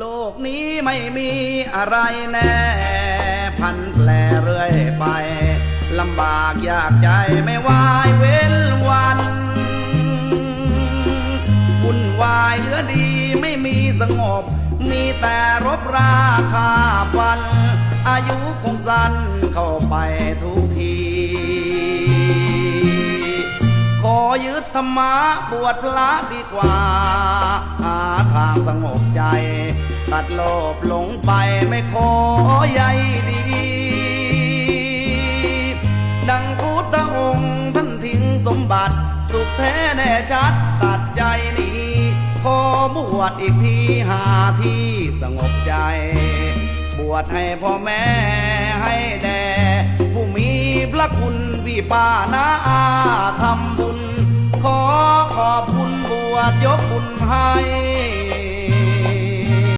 โลกนี้ไม่มีอะไรแน่ พันแปลเรื่อยไปลำบากยากใจไม่วายเว้นวันวุ่นวายเหลือดีไม่มีสงบ มีแต่รบราคาฟัน อายุคงสั้นเข้าไป ยึดธรรมะบวชพระดีกว่า หาทางสงบใจ ตัดโลภหลงไปไม่ขอใยดี ดังพุทธองค์ท่านทิ้งสมบัติ สุขแท้แน่ชัดตัดใจนี้ขอบวชอีกทีหาที่สงบใจ บวชให้พ่อแม่ให้แด่ผู้มีพระคุณพี่ป้านาอา ขอบคุณบวชยกคุณให้